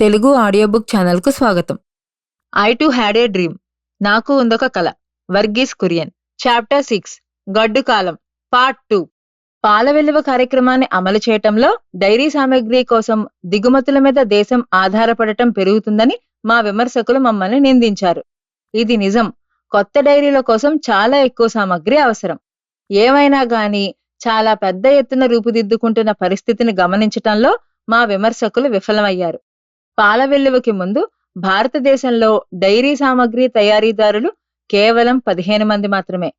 Telugu audio book ఛానల్కు స్వాగతం. I too had a dream. నాకు ఉందొక కల. వర్గీస్ కురియన్. Chapter six. గడ్డు కాలం. Part two. పాల వెలువ కార్యక్రమాన్ని అమలు చేయటంలో డైరీ సామగ్రి కోసం దిగుమతుల మీద దేశం ఆధారపడటం పెరుగుతుందని మా విమర్శకులు మమ్మల్ని నిందించారు. ఇది నిజం. కొత్త డైరీల కోసం చాలా ఎక్కువ సామాగ్రి అవసరం. ఏమైనా గాని చాలా పెద్ద ఎత్తున రూపుదిద్దుకుంటున్న పరిస్థితిని గమనించటంలో మా విమర్శకులు విఫలమయ్యారు. పాల వెల్లువకి ముందు భారతదేశంలో డైరీ సామాగ్రి తయారీదారులు కేవలం పదిహేను మంది మాత్రమే.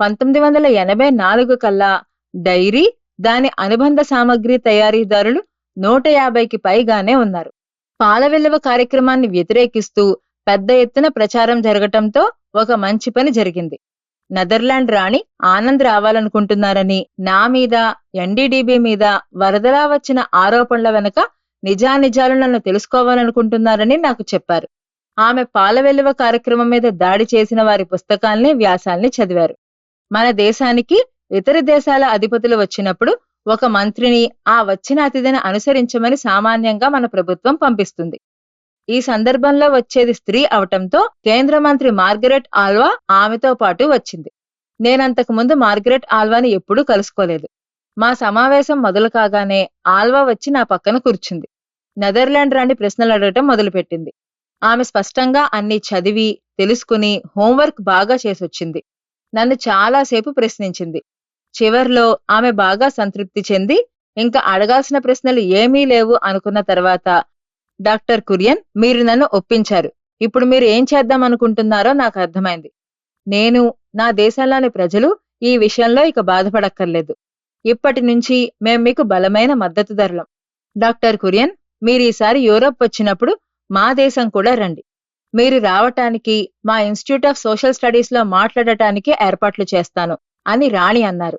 పంతొమ్మిది వందల ఎనభై నాలుగు కల్లా డైరీ దాని అనుబంధ సామాగ్రి తయారీదారులు నూట యాభైకి పైగానే ఉన్నారు. పాల వెల్లువ కార్యక్రమాన్ని వ్యతిరేకిస్తూ పెద్ద ఎత్తున ప్రచారం జరగటంతో ఒక మంచి పని జరిగింది. నెదర్లాండ్ రాణి ఆనంద్ రావాలనుకుంటున్నారని నా మీద ఎన్డీడీబీ మీద వరదలా వచ్చిన ఆరోపణల వెనక నిజానిజాలు నన్ను తెలుసుకోవాలనుకుంటున్నారని నాకు చెప్పారు. ఆమె పాల వెల్లువ కార్యక్రమం మీద దాడి చేసిన వారి పుస్తకాల్ని వ్యాసాల్ని చదివారు. మన దేశానికి ఇతర దేశాల అధిపతులు వచ్చినప్పుడు ఒక మంత్రిని ఆ వచ్చిన అతిథిని అనుసరించమని సామాన్యంగా మన ప్రభుత్వం పంపిస్తుంది. ఈ సందర్భంలో వచ్చేది స్త్రీ అవటంతో కేంద్ర మంత్రి మార్గరెట్ ఆల్వా ఆమెతో పాటు వచ్చింది. నేనంతకు ముందు మార్గరెట్ ఆల్వాని ఎప్పుడూ కలుసుకోలేదు. మా సమావేశం మొదలు కాగానే ఆల్వా వచ్చి నా పక్కన కూర్చుంది. నెదర్లాండ్ రాణి ప్రశ్నలు అడగటం మొదలుపెట్టింది. ఆమె స్పష్టంగా అన్ని చదివి తెలుసుకుని హోంవర్క్ బాగా చేసొచ్చింది. నన్ను చాలాసేపు ప్రశ్నించింది. చివర్లో ఆమె బాగా సంతృప్తి చెంది ఇంకా అడగాల్సిన ప్రశ్నలు ఏమీ లేవు అనుకున్న తర్వాత డాక్టర్ కురియన్ మీరు నన్ను ఒప్పించారు. ఇప్పుడు మీరు ఏం చేద్దాం అనుకుంటున్నారో నాకు అర్థమైంది. నేను నా దేశంలోని ప్రజలు ఈ విషయంలో ఇక బాధపడక్కర్లేదు. ఇప్పటి నుంచి మేం మీకు బలమైన మద్దతుదారులం డాక్టర్ కురియన్ మీరు ఈసారి వచ్చినప్పుడు మా దేశం కూడా రండి. మీరు రావటానికి మా ఇన్స్టిట్యూట్ ఆఫ్ సోషల్ స్టడీస్లో మాట్లాడటానికి ఏర్పాట్లు చేస్తాను అని రాణి అన్నారు.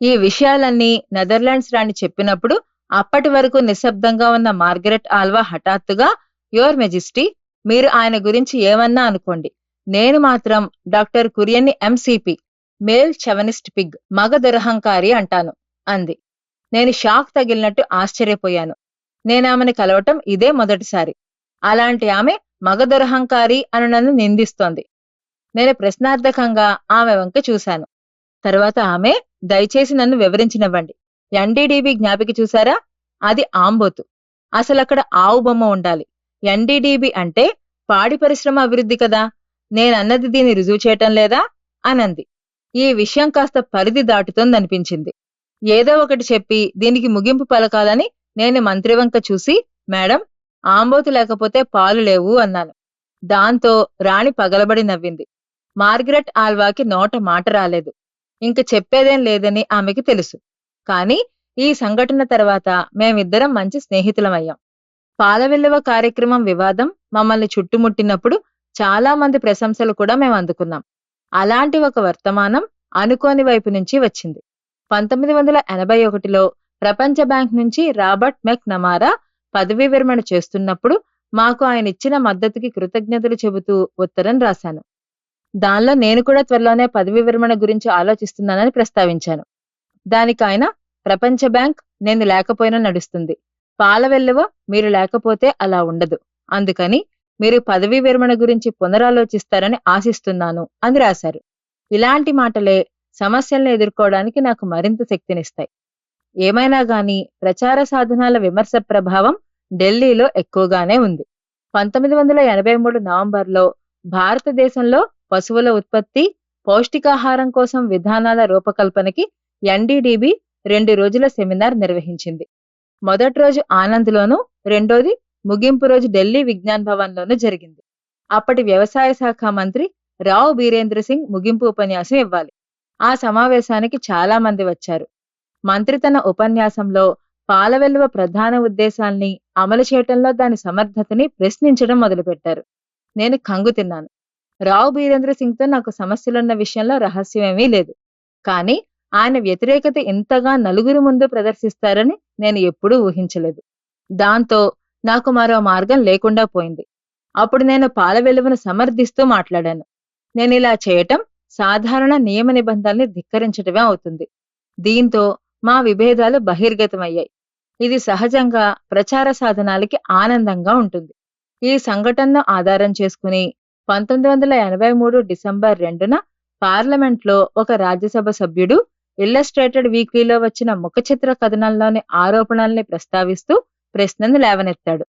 ఈ విషయాలన్నీ నెదర్లాండ్స్ రాణి చెప్పినప్పుడు అప్పటి వరకు నిశ్శబ్దంగా ఉన్న మార్గరెట్ ఆల్వా హఠాత్తుగా యువర్ మెజిస్టీ మీరు ఆయన గురించి ఏమన్నా అనుకోండి. నేను మాత్రం డాక్టర్ కురియన్ని ఎంసీపీ మేల్ చెవనిస్ట్ పిగ్ మగ దురహంకారి అంటాను అంది. నేను షాక్ తగిలినట్టు ఆశ్చర్యపోయాను. నేనామెను కలవటం ఇదే మొదటిసారి. అలాంటి ఆమె మగ దురహంకారి అని నన్ను నిందిస్తోంది. నేను ప్రశ్నార్థకంగా ఆమె వంక చూశాను. తర్వాత ఆమె దయచేసి నన్ను వివరించినవ్వండి. ఎన్డీడీబీ జ్ఞాపిక చూసారా అది ఆంబోతు. అసలక్కడ ఆవు బొమ్మ ఉండాలి. ఎన్డీడీబీ అంటే పాడి పరిశ్రమ అభివృద్ధి కదా? నేనన్నది దీన్ని రుజువు చేయటం లేదా? అనంది. ఈ విషయం కాస్త పరిధి దాటుతోందనిపించింది. ఏదో ఒకటి చెప్పి దీనికి ముగింపు పలకాలని నేను మంత్రివంక చూసి మేడం ఆంబోతు లేకపోతే పాలు లేవు అన్నాను. దాంతో రాణి పగలబడి నవ్వింది. మార్గరెట్ ఆల్వాకి నోట మాట రాలేదు. ఇంక చెప్పేదేం లేదని ఆమెకి తెలుసు. కాని ఈ సంఘటన తర్వాత మేమిద్దరం మంచి స్నేహితులమయ్యాం. పాలవెల్లువ కార్యక్రమం వివాదం మమ్మల్ని చుట్టుముట్టినప్పుడు చాలా మంది ప్రశంసలు కూడా మేము అందుకున్నాం. అలాంటి ఒక వర్తమానం అనుకోని వైపు నుంచి వచ్చింది. పంతొమ్మిది వందల ఎనభై ఒకటిలో ప్రపంచ బ్యాంక్ నుంచి రాబర్ట్ మెక్ నమారా పదవీ విరమణ చేస్తున్నప్పుడు మాకు ఆయన ఇచ్చిన మద్దతుకి కృతజ్ఞతలు చెబుతూ ఉత్తరం రాశాను. దానిలో నేను కూడా త్వరలోనే పదవీ విరమణ గురించి ఆలోచిస్తున్నానని ప్రస్తావించాను. దానికి ఆయన ప్రపంచ బ్యాంక్ నేను లేకపోయినా నడుస్తుంది. పాల వెల్లువ మీరు లేకపోతే అలా ఉండదు. అందుకని మీరు పదవీ విరమణ గురించి పునరాలోచిస్తారని ఆశిస్తున్నాను అని రాశారు. ఇలాంటి మాటలే సమస్యలను ఎదుర్కోవడానికి నాకు మరింత శక్తినిస్తాయి. ఏమైనా గాని ప్రచార సాధనాల విమర్శ ప్రభావం ఢిల్లీలో ఎక్కువగానే ఉంది. పంతొమ్మిది వందల ఎనభై మూడు నవంబర్లో భారతదేశంలో పశువుల ఉత్పత్తి పౌష్టికాహారం కోసం విధానాల రూపకల్పనకి ఎన్డీడీబీ రెండు రోజుల సెమినార్ నిర్వహించింది. మొదటి రోజు ఆనంద్లోను రెండోది ముగింపు రోజు ఢిల్లీ విజ్ఞాన్ భవన్లోనూ జరిగింది. అప్పటి వ్యవసాయ శాఖ మంత్రి రావు బీరేంద్ర సింగ్ ముగింపు ఉపన్యాసం ఇవ్వాలి. ఆ సమావేశానికి చాలా మంది వచ్చారు. మంత్రి తన ఉపన్యాసంలో పాలవెల్లువ ప్రధాన ఉద్దేశాల్ని అమలు చేయటంలో దాని సమర్థతని ప్రశ్నించడం మొదలుపెట్టారు. నేను కంగు తిన్నాను. రావు బీరేంద్ర సింగ్తో నాకు సమస్యలున్న విషయంలో రహస్యమేమీ లేదు. కానీ ఆయన వ్యతిరేకత ఇంతగా నలుగురి ముందు ప్రదర్శిస్తారని నేను ఎప్పుడూ ఊహించలేదు. దాంతో నాకు మరో మార్గం లేకుండా పోయింది. అప్పుడు నేను పాల వెలువను సమర్థిస్తూ మాట్లాడాను. నేను ఇలా చేయటం సాధారణ నియమ నిబంధనల్ని ధిక్కరించటమే అవుతుంది. దీంతో మా విభేదాలు బహిర్గతమయ్యాయి. ఇది సహజంగా ప్రచార సాధనాలకి ఆనందంగా ఉంటుంది. ఈ సంఘటనను ఆధారం చేసుకుని పంతొమ్మిది వందల ఎనభై మూడు డిసెంబర్ రెండున పార్లమెంట్లో ఒక రాజ్యసభ సభ్యుడు ఇల్లస్ట్రేటెడ్ వీక్లీలో వచ్చిన ముఖచిత్ర కథనంలోని ఆరోపణల్ని ప్రస్తావిస్తూ ప్రశ్నను లేవనెత్తాడు.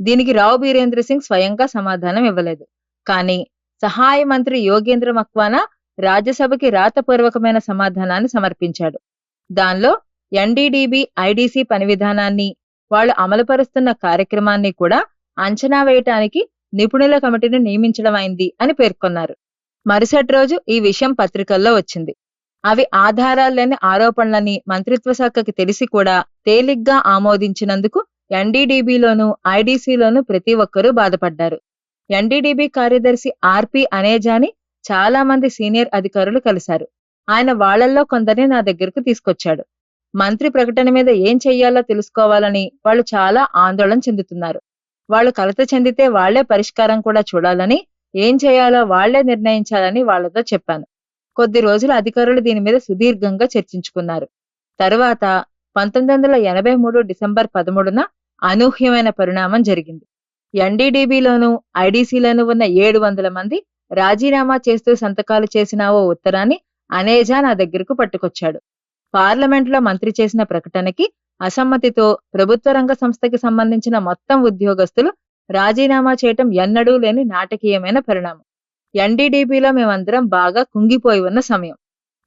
దీనికి రావు బీరేంద్ర సింగ్ స్వయంగా సమాధానం ఇవ్వలేదు. కానీ సహాయ మంత్రి యోగేంద్ర మక్వానా రాజ్యసభకి రాతపూర్వకమైన సమాధానాన్ని సమర్పించాడు. దానిలో ఎన్డీడీబీ ఐడీసీ పని విధానాన్ని వాళ్ళు అమలుపరుస్తున్న కార్యక్రమాన్ని కూడా అంచనా వేయటానికి నిపుణుల కమిటీని నియమించడం అయింది అని పేర్కొన్నారు. మరుసటి రోజు ఈ విషయం పత్రికల్లో వచ్చింది. అవి ఆధారాలు లేని ఆరోపణలని మంత్రిత్వ శాఖకి తెలిసి కూడా తేలిగ్గా ఆమోదించినందుకు ఎన్డీడీబీలోను ఐడీసీలోనూ ప్రతి ఒక్కరూ బాధపడ్డారు. ఎన్డీడీబీ కార్యదర్శి ఆర్పి అనేజాని చాలా మంది సీనియర్ అధికారులు కలిశారు. ఆయన వాళ్ళల్లో కొందరిని నా దగ్గరకు తీసుకొచ్చాడు. మంత్రి ప్రకటన మీద ఏం చెయ్యాలో తెలుసుకోవాలని వాళ్ళు చాలా ఆందోళన చెందుతున్నారు. వాళ్ళు కలత చెందితే వాళ్ళే పరిష్కారం కూడా చూడాలని ఏం చేయాలో వాళ్ళే నిర్ణయించాలని వాళ్ళతో చెప్పాను. కొద్ది రోజులు అధికారులు దీని మీద సుదీర్ఘంగా చర్చించుకున్నారు. తరువాత పంతొమ్మిది వందల ఎనభై మూడు డిసెంబర్ పదమూడున అనూహ్యమైన పరిణామం జరిగింది. ఎన్డీడీబీలోను ఐడీసీలోను ఉన్న ఏడు వందల మంది రాజీనామా చేస్తూ సంతకాలు చేసిన ఓ ఉత్తరాన్ని అనేజా నా దగ్గరకు పట్టుకొచ్చాడు. పార్లమెంట్లో మంత్రి చేసిన ప్రకటనకి అసమ్మతితో ప్రభుత్వ రంగ సంస్థకి సంబంధించిన మొత్తం ఉద్యోగస్తులు రాజీనామా చేయటం ఎన్నడూ లేని నాటకీయమైన పరిణామం. ఎన్డీడీబీలో మేమందరం బాగా కుంగిపోయి ఉన్న సమయం.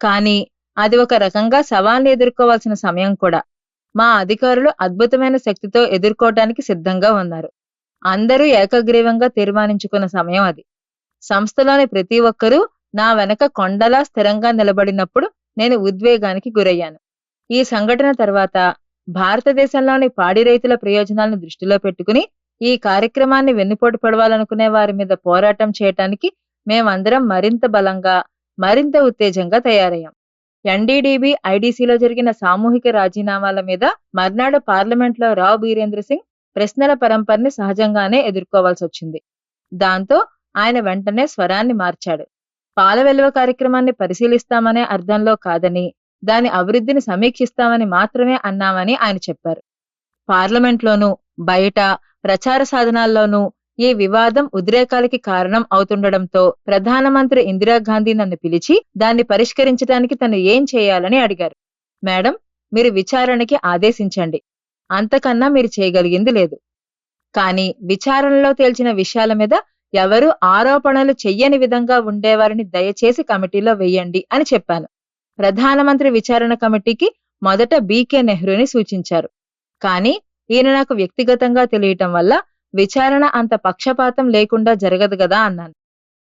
కానీ అది ఒక రకంగా సవాల్ని ఎదుర్కోవాల్సిన సమయం కూడా. మా అధికారులు అద్భుతమైన శక్తితో ఎదుర్కోవటానికి సిద్ధంగా ఉన్నారు. అందరూ ఏకగ్రీవంగా తీర్మానించుకున్న సమయం అది. సంస్థలోని ప్రతి ఒక్కరూ నా వెనక కొండలా స్థిరంగా నిలబడినప్పుడు నేను ఉద్వేగానికి గురయ్యాను. ఈ సంఘటన తర్వాత భారతదేశంలోని పాడి రైతుల ప్రయోజనాలను దృష్టిలో పెట్టుకుని ఈ కార్యక్రమాన్ని వెన్నుపోటు పడవాలనుకునే వారి మీద పోరాటం చేయటానికి మేమందరం మరింత బలంగా మరింత ఉత్తేజంగా తయారయ్యాం. ఎన్డీడీబీ ఐడీసీలో జరిగిన సామూహిక రాజీనామాల మీద మర్నాడు పార్లమెంట్లో రావు బీరేంద్ర సింగ్ ప్రశ్నల పరంపరని సహజంగానే ఎదుర్కోవాల్సి వచ్చింది దాంతో ఆయన వెంటనే స్వరాన్ని మార్చాడు. పాల వెలువ కార్యక్రమాన్ని పరిశీలిస్తామనే అర్థంలో కాదని దాని అభివృద్ధిని సమీక్షిస్తామని మాత్రమే అన్నామని ఆయన చెప్పారు. పార్లమెంట్లోనూ బయట ప్రచార సాధనాల్లోనూ ఈ వివాదం ఉద్రేకాలకి కారణం అవుతుండడంతో ప్రధానమంత్రి ఇందిరాగాంధీ నన్ను పిలిచి దాన్ని పరిష్కరించడానికి తను ఏం చేయాలని అడిగారు. మేడం మీరు విచారణకి ఆదేశించండి. అంతకన్నా మీరు చేయగలిగింది లేదు. కానీ విచారణలో తేల్చిన విషయాల మీద ఎవరు ఆరోపణలు చెయ్యని విధంగా ఉండేవారిని దయచేసి కమిటీలో వెయ్యండి అని చెప్పాను. ప్రధానమంత్రి విచారణ కమిటీకి మొదట బీకే నెహ్రూని సూచించారు. కానీ ఈయన నాకు వ్యక్తిగతంగా తెలియటం వల్ల విచారణ అంత పక్షపాతం లేకుండా జరగదు గదా అన్నాను.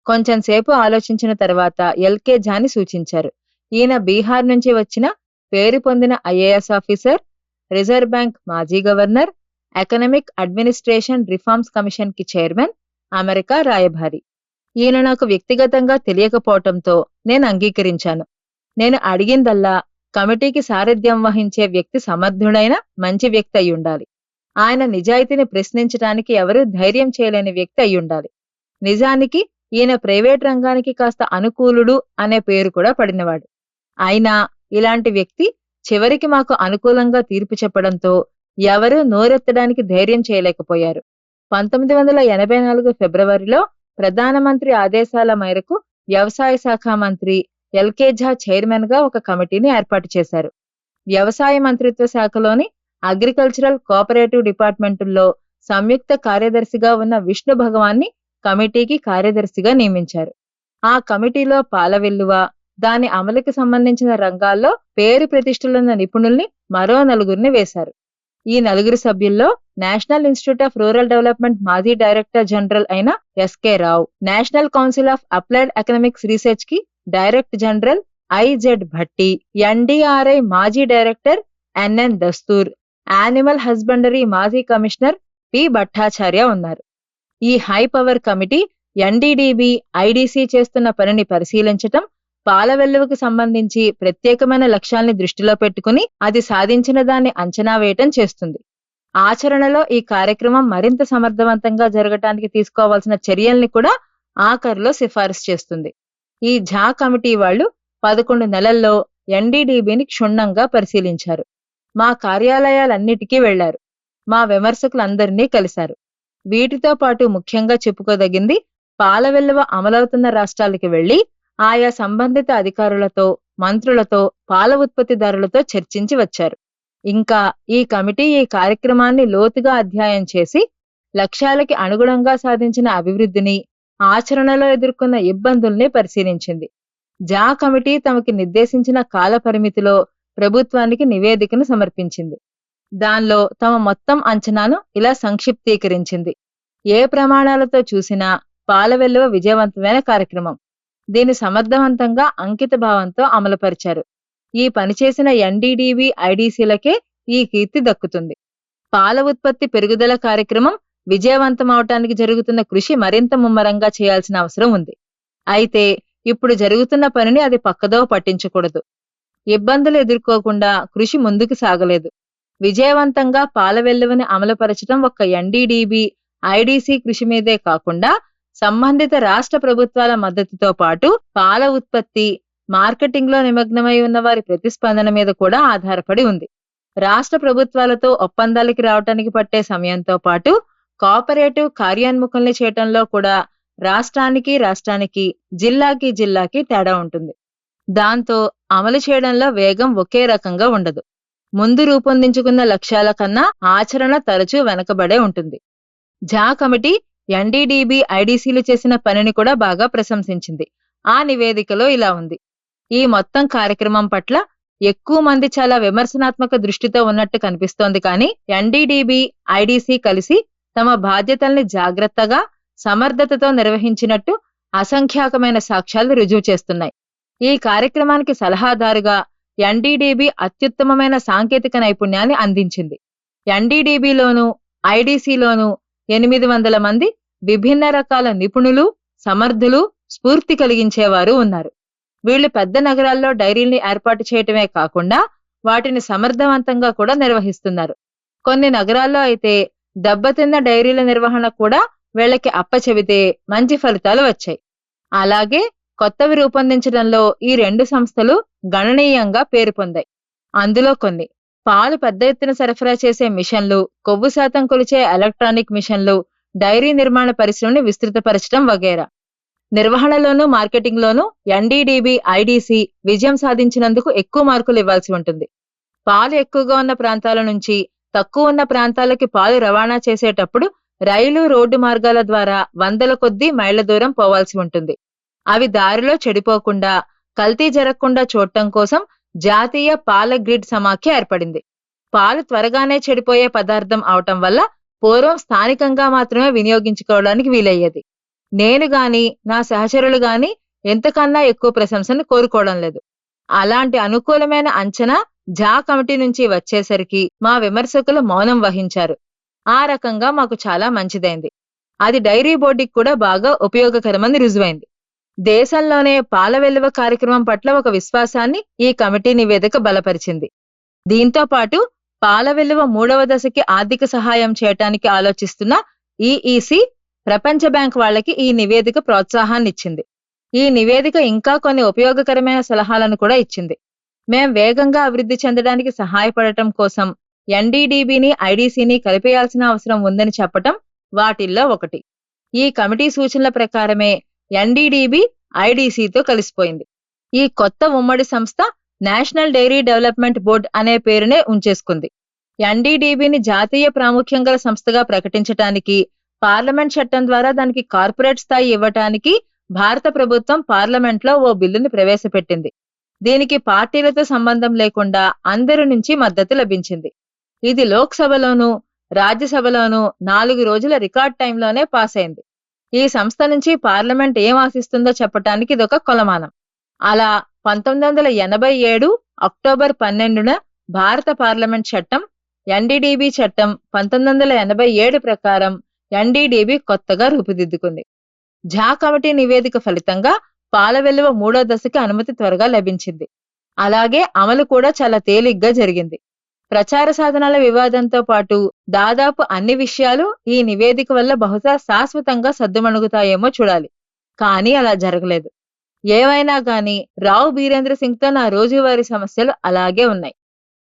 కొంచెం సేపు ఆలోచించిన తర్వాత ఎల్కే జాని సూచించారు. ఈయన బీహార్ నుంచి వచ్చిన పేరు పొందిన ఐఏఎస్ ఆఫీసర్ రిజర్వ్ బ్యాంక్ మాజీ గవర్నర్ ఎకనమిక్ అడ్మినిస్ట్రేషన్ రిఫార్మ్స్ కమిషన్కి చైర్మన్ అమెరికా రాయభారి ఈయన నాకు వ్యక్తిగతంగా తెలియకపోవటంతో నేను అంగీకరించాను. నేను అడిగిందల్లా కమిటీకి సారథ్యం వహించే వ్యక్తి సమర్థుడైన మంచి వ్యక్తి అయి ఉండాలి ఆయన నిజాయితీని ప్రశ్నించడానికి ఎవరూ ధైర్యం చేయలేని వ్యక్తి అయి ఉండాలి నిజానికి ఈయన ప్రైవేట్ రంగానికి కాస్త అనుకూలుడు అనే పేరు కూడా పడినవాడు. అయినా ఇలాంటి వ్యక్తి చివరికి మాకు అనుకూలంగా తీర్పు చెప్పడంతో ఎవరూ నోరెత్తడానికి ధైర్యం చేయలేకపోయారు. పంతొమ్మిది వందల ఎనభై నాలుగు ఫిబ్రవరిలో ప్రధానమంత్రి ఆదేశాల మేరకు వ్యవసాయ శాఖ మంత్రి ఎల్కే ఝా చైర్మన్గా ఒక కమిటీని ఏర్పాటు చేశారు. వ్యవసాయ మంత్రిత్వ శాఖలోని అగ్రికల్చరల్ కోఆపరేటివ్ డిపార్ట్మెంటుల్లో సంయుక్త కార్యదర్శిగా ఉన్న విష్ణు భగవాన్ని కమిటీకి కార్యదర్శిగా నియమించారు. ఆ కమిటీలో పాలవెల్లువ దాని అమలుకి సంబంధించిన రంగాల్లో పేరు ప్రతిష్టలున్న నిపుణుల్ని మరో నలుగురిని వేశారు. ఈ నలుగురు సభ్యుల్లో national institute of rural development మాజీ డైరెక్టర్ జనరల్ అయిన SK Rao. National council of applied economics రీసెర్చ్కి director general IZ Bhatti. NDRI మాజీ director NN Dastur. Animal husbandry మాజీ కమిషనర్ పి భట్టాచార్య ఉన్నారు. ఈ high power committee NDDB IDC చేస్తున్న పనిని పరిశీలించటం పాలవెల్లువకు సంబంధించి ప్రత్యేకమైన లక్ష్యాల్ని దృష్టిలో పెట్టుకుని అది సాధించిన దాన్ని అంచనా వేయటం చేస్తుంది. ఆచరణలో ఈ కార్యక్రమం మరింత సమర్థవంతంగా జరగటానికి తీసుకోవాల్సిన చర్యల్ని కూడా ఆఖరులో సిఫారసు చేస్తుంది. ఈ ఝా కమిటీ వాళ్ళు పదకొండు నెలల్లో ఎన్డీడీబీని క్షుణ్ణంగా పరిశీలించారు. మా కార్యాలయాలన్నిటికీ వెళ్ళారు. మా విమర్శకులందరినీ కలిశారు. వీటితో పాటు ముఖ్యంగా చెప్పుకోదగింది పాల వెల్లువ అమలవుతున్న రాష్ట్రాలకి వెళ్ళి ఆయా సంబంధిత అధికారులతో మంత్రులతో పాల ఉత్పత్తిదారులతో చర్చించి వచ్చారు. ఇంకా ఈ కమిటీ ఈ కార్యక్రమాన్ని లోతుగా అధ్యయనం చేసి లక్ష్యాలకి అనుగుణంగా సాధించిన అభివృద్ధిని ఆచరణలో ఎదుర్కొన్న ఇబ్బందుల్ని పరిశీలించింది. జా కమిటీ తమకి నిర్దేశించిన కాల పరిమితిలో ప్రభుత్వానికి నివేదికను సమర్పించింది. దానిలో తమ మొత్తం అంచనాను ఇలా సంక్షిప్తీకరించింది. ఏ ప్రమాణాలతో చూసినా పాల వెల్లువ విజయవంతమైన కార్యక్రమం. దీన్ని సమర్థవంతంగా అంకిత భావంతో అమలుపరిచారు. ఈ పనిచేసిన ఎన్డీడీవి ఐడీసీలకే ఈ కీర్తి దక్కుతుంది. పాల ఉత్పత్తి పెరుగుదల కార్యక్రమం విజయవంతం అవటానికి జరుగుతున్న కృషి మరింత ముమ్మరంగా చేయాల్సిన అవసరం ఉంది. అయితే ఇప్పుడు జరుగుతున్న పనిని అది పక్కదో పట్టించకూడదు. ఇబ్బందులు ఎదుర్కోకుండా కృషి ముందుకు సాగలేదు. విజయవంతంగా పాల వెల్లువని అమలుపరచడం ఒక్క ఎన్డీడీబీ ఐడీసీ కృషి మీదే కాకుండా సంబంధిత రాష్ట్ర ప్రభుత్వాల మద్దతుతో పాటు పాల ఉత్పత్తి మార్కెటింగ్లో నిమగ్నమై ఉన్న వారి ప్రతిస్పందన మీద కూడా ఆధారపడి ఉంది. రాష్ట్ర ప్రభుత్వాలతో ఒప్పందాలకి రావటానికి పట్టే సమయంతో పాటు కోఆపరేటివ్ కార్యాన్ముఖంని చేయటంలో కూడా రాష్ట్రానికి రాష్ట్రానికి జిల్లాకి జిల్లాకి తేడా ఉంటుంది. దాంతో అమలు చేయడంలో వేగం ఒకే రకంగా ఉండదు. ముందు రూపొందించుకున్న లక్ష్యాల కన్నా ఆచరణ తరచూ వెనకబడే ఉంటుంది. జా కమిటీ ఎన్డీడీబీ ఐడీసీలు చేసిన పనిని కూడా బాగా ప్రశంసించింది. ఆ నివేదికలో ఇలా ఉంది. ఈ మొత్తం కార్యక్రమం పట్ల ఎక్కువ మంది చాలా విమర్శనాత్మక దృష్టితో ఉన్నట్టు కనిపిస్తోంది కానీ ఎన్డీడీబీ ఐడీసీ కలిసి తమ బాధ్యతల్ని జాగ్రత్తగా సమర్థతతో నిర్వహించినట్టు అసంఖ్యాకమైన సాక్ష్యాలు రుజువు చేస్తున్నాయి. ఈ కార్యక్రమానికి సలహాదారుగా ఎన్డీడీబీ అత్యుత్తమమైన సాంకేతిక నైపుణ్యాన్ని అందించింది. ఎన్డీడీబీలోను ఐడీసీలోనూ ఎనిమిది వందల మంది విభిన్న రకాల నిపుణులు సమర్థులు స్ఫూర్తి కలిగించేవారు ఉన్నారు. వీళ్ళు పెద్ద నగరాల్లో డైరీల్ని ఏర్పాటు చేయటమే కాకుండా వాటిని సమర్థవంతంగా కూడా నిర్వహిస్తున్నారు. కొన్ని నగరాల్లో అయితే దెబ్బతిన్న డైరీల నిర్వహణ కూడా వీళ్ళకి అప్పచెబితే మంచి ఫలితాలు వచ్చాయి. అలాగే కొత్తవి రూపొందించడంలో ఈ రెండు సంస్థలు గణనీయంగా పేరు పొందాయి. అందులో కొన్ని పాలు పెద్ద ఎత్తున సరఫరా చేసే మిషన్లు కొవ్వు శాతం కొలిచే ఎలక్ట్రానిక్ మిషన్లు డైరీ నిర్మాణ పరిశ్రమని విస్తృతపరచడం వగేరా. నిర్వహణలోనూ మార్కెటింగ్లోనూ ఎన్డీడీబీ ఐడీసీ విజయం సాధించినందుకు ఎక్కువ మార్కులు ఇవ్వాల్సి ఉంటుంది. పాలు ఎక్కువగా ఉన్న ప్రాంతాల నుంచి తక్కువ ఉన్న ప్రాంతాలకి పాలు రవాణా చేసేటప్పుడు రైలు రోడ్డు మార్గాల ద్వారా వందల కొద్దీ మైళ్ళ దూరం పోవాల్సి ఉంటుంది. అవి దారిలో చెడిపోకుండా కల్తీ జరగకుండా చూడటం కోసం జాతీయ పాల గ్రిడ్ సమాఖ్య ఏర్పడింది. పాలు త్వరగానే చెడిపోయే పదార్థం అవటం వల్ల పూర్వం స్థానికంగా మాత్రమే వినియోగించుకోవడానికి వీలయ్యేది. నేను గాని నా సహచరులు గాని ఎంతకన్నా ఎక్కువ ప్రశంసను కోరుకోవడం లేదు. అలాంటి అనుకూలమైన అంచనా జా కమిటీ నుంచి వచ్చేసరికి మా విమర్శకులు మౌనం వహించారు. ఆ రకంగా మాకు చాలా మంచిదైంది. అది డైరీ బోర్డుకి కూడా బాగా ఉపయోగకరమని రుజువైంది. దేశంలోనే పాల వెలువ కార్యక్రమం పట్ల ఒక విశ్వాసాన్ని ఈ కమిటీ నివేదిక బలపరిచింది. దీంతో పాటు పాల వెలువ మూడవ దశకి ఆర్థిక సహాయం చేయటానికి ఆలోచిస్తున్న ఈఈసి ప్రపంచ బ్యాంక్ వాళ్ళకి ఈ నివేదిక ప్రోత్సాహాన్నిచ్చింది. ఈ నివేదిక ఇంకా కొన్ని ఉపయోగకరమైన సలహాలను కూడా ఇచ్చింది. మేం వేగంగా అభివృద్ధి చెందడానికి సహాయపడటం కోసం ఎన్డీడీబీని ఐడీసీని కలిపేయాల్సిన అవసరం ఉందని చెప్పటం వాటిల్లో ఒకటి. ఈ కమిటీ సూచనల ప్రకారమే ఎన్డీడీబీ ఐడీసీతో కలిసిపోయింది. ఈ కొత్త ఉమ్మడి సంస్థ నేషనల్ డైరీ డెవలప్మెంట్ బోర్డ్ అనే పేరునే ఉంచేసుకుంది. ఎన్డీడీబీని జాతీయ ప్రాముఖ్యం గల సంస్థగా ప్రకటించటానికి పార్లమెంట్ చట్టం ద్వారా దానికి కార్పొరేట్ స్థాయి ఇవ్వటానికి భారత ప్రభుత్వం పార్లమెంట్లో ఓ బిల్లుని ప్రవేశపెట్టింది. దీనికి పార్టీలతో సంబంధం లేకుండా అందరి నుంచి మద్దతు లభించింది. ఇది లోక్సభలోనూ రాజ్యసభలోనూ నాలుగు రోజుల రికార్డ్ టైంలోనే పాస్ అయింది ఈ సంస్థ నుంచి పార్లమెంట్ ఏం ఆశిస్తుందో చెప్పటానికి ఇదొక కొలమానం. అలా పంతొమ్మిది వందల ఎనభై ఏడు అక్టోబర్ పన్నెండున భారత పార్లమెంట్ చట్టం ఎన్డీడీబీ చట్టం పంతొమ్మిది వందల ఎనభై ఏడు ప్రకారం ఎన్డీడీబీ కొత్తగా రూపుదిద్దుకుంది. ఝా కమిటీ నివేదిక ఫలితంగా పాల వెలువ మూడో దశకి అనుమతి త్వరగా లభించింది. అలాగే అమలు కూడా చాలా తేలిగ్గా జరిగింది. ప్రచార సాధనాల వివాదంతో పాటు దాదాపు అన్ని విషయాలు ఈ నివేదిక వల్ల బహుశా శాశ్వతంగా సద్దుమణుగుతాయేమో చూడాలి. కానీ అలా జరగలేదు. ఏవైనా గాని రావు బీరేంద్ర సింగ్తో నా రోజువారీ సమస్యలు అలాగే ఉన్నాయి.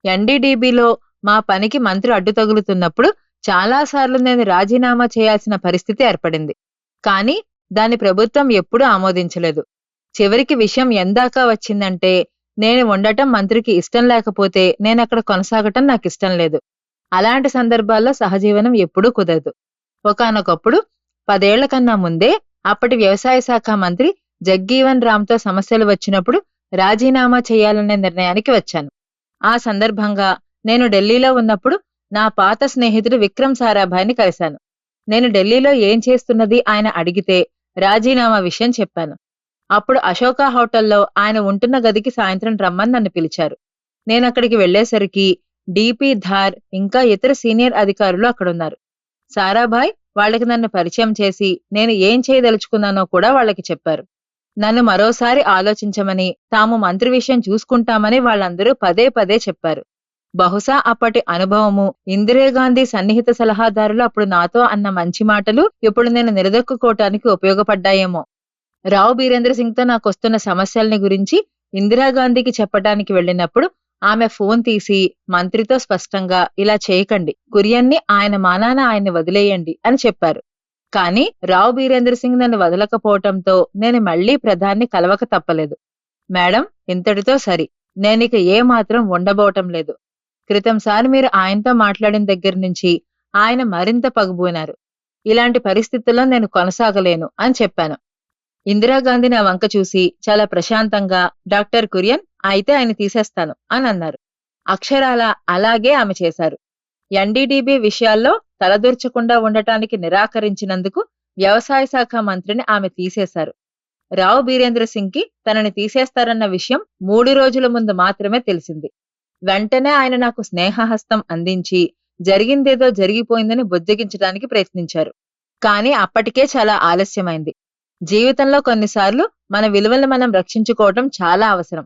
ఎన్డీడీబీలో మా పనికి మంత్రి అడ్డు తగులుతున్నప్పుడు చాలాసార్లు నేను రాజీనామా చేయాల్సిన పరిస్థితి ఏర్పడింది. కానీ దాని ప్రభుత్వం ఎప్పుడూ ఆమోదించలేదు. చివరికి విషయం ఎందాకా వచ్చిందంటే నేను ఉండటం మంత్రికి ఇష్టం లేకపోతే నేను అక్కడ కొనసాగటం నాకు ఇష్టం లేదు. అలాంటి సందర్భాల్లో సహజీవనం ఎప్పుడూ కుదరదు. ఒకానొకప్పుడు పదేళ్ళ కన్నా ముందే అప్పటి వ్యవసాయ శాఖ మంత్రి జగ్గీవన్ రామ్తో సమస్యలు వచ్చినప్పుడు రాజీనామా చేయాలనే నిర్ణయానికి వచ్చాను. ఆ సందర్భంగా నేను ఢిల్లీలో ఉన్నప్పుడు నా పాత స్నేహితుడు విక్రమ్ సారాభాయ్ని కలిశాను. నేను ఢిల్లీలో ఏం చేస్తున్నది ఆయన అడిగితే రాజీనామా విషయం చెప్పాను. అప్పుడు అశోక హోటల్లో ఆయన ఉంటున్న గదికి సాయంత్రం రమ్మని నన్ను పిలిచారు. నేను అక్కడికి వెళ్ళేసరికి డిపి ధార్ ఇంకా ఇతర సీనియర్ అధికారులు అక్కడున్నారు. సారాభాయ్ వాళ్ళకి నన్ను పరిచయం చేసి నేను ఏం చేయదలుచుకున్నానో కూడా వాళ్ళకి చెప్పారు. నన్ను మరోసారి ఆలోచించమని తాము మంత్రి విషయం చూసుకుంటామని వాళ్ళందరూ పదే పదే చెప్పారు. బహుశా అప్పటి అనుభవము ఇందిరాగాంధీ సన్నిహిత సలహాదారులు అప్పుడు నాతో అన్న మంచి మాటలు ఇప్పుడు నేను నిలదొక్కుకోవటానికి ఉపయోగపడ్డాయేమో. రావు బీరేంద్ర సింగ్తో నాకు వస్తున్న సమస్యల్ని గురించి ఇందిరాగాంధీకి చెప్పటానికి వెళ్ళినప్పుడు ఆమె ఫోన్ తీసి మంత్రితో స్పష్టంగా ఇలా చేయకండి కురియన్ని ఆయన మానాన ఆయన్ని వదిలేయండి అని చెప్పారు. కానీ రావు బీరేంద్ర సింగ్ నన్ను వదలకపోవటంతో నేను మళ్ళీ ప్రధాన్ని కలవక తప్పలేదు. మేడం ఇంతటితో సరి. నేనిక ఏ మాత్రం ఉండబోవటం లేదు. క్రితంసారి మీరు ఆయనతో మాట్లాడిన దగ్గర నుంచి ఆయన మరింత పగుబూనారు ఇలాంటి పరిస్థితుల్లో నేను కొనసాగలేను అని చెప్పాను. ఇందిరాగాంధీ నా వంక చూసి చాలా ప్రశాంతంగా డాక్టర్ కురియన్ అయితే ఆయన తీసేస్తాను అని అన్నారు. అక్షరాల అలాగే ఆమె చేశారు. ఎన్డీడీబీ విషయాల్లో తలదూర్చకుండా ఉండటానికి నిరాకరించినందుకు వ్యవసాయ శాఖ మంత్రిని ఆమె తీసేశారు. రావు బీరేంద్ర సింగ్కి తనని తీసేస్తారన్న విషయం మూడు రోజుల ముందు మాత్రమే తెలిసింది. వెంటనే ఆయన నాకు స్నేహహస్తం అందించి జరిగిందేదో జరిగిపోయిందని బుజ్జగించడానికి ప్రయత్నించారు. కానీ అప్పటికే చాలా ఆలస్యమైంది. జీవితంలో కొన్నిసార్లు మన విలువలను మనం రక్షించుకోవటం చాలా అవసరం.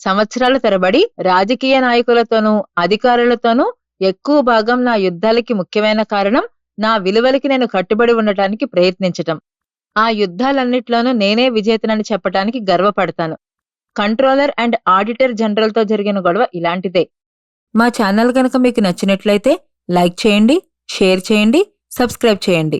సంవత్సరాల తరబడి రాజకీయ నాయకులతోనూ అధికారులతోనూ ఎక్కువ భాగం నా యుద్ధాలకి ముఖ్యమైన కారణం నా విలువలకి నేను కట్టుబడి ఉండటానికి ప్రయత్నించటం. ఆ యుద్ధాలన్నిట్లోనూ నేనే విజేతనని చెప్పటానికి గర్వపడతాను. కంట్రోలర్ అండ్ ఆడిటర్ జనరల్తో జరిగిన గొడవ ఇలాంటిదే. మా ఛానల్ కనుక మీకు నచ్చినట్లయితే లైక్ చేయండి షేర్ చేయండి సబ్స్క్రైబ్ చేయండి.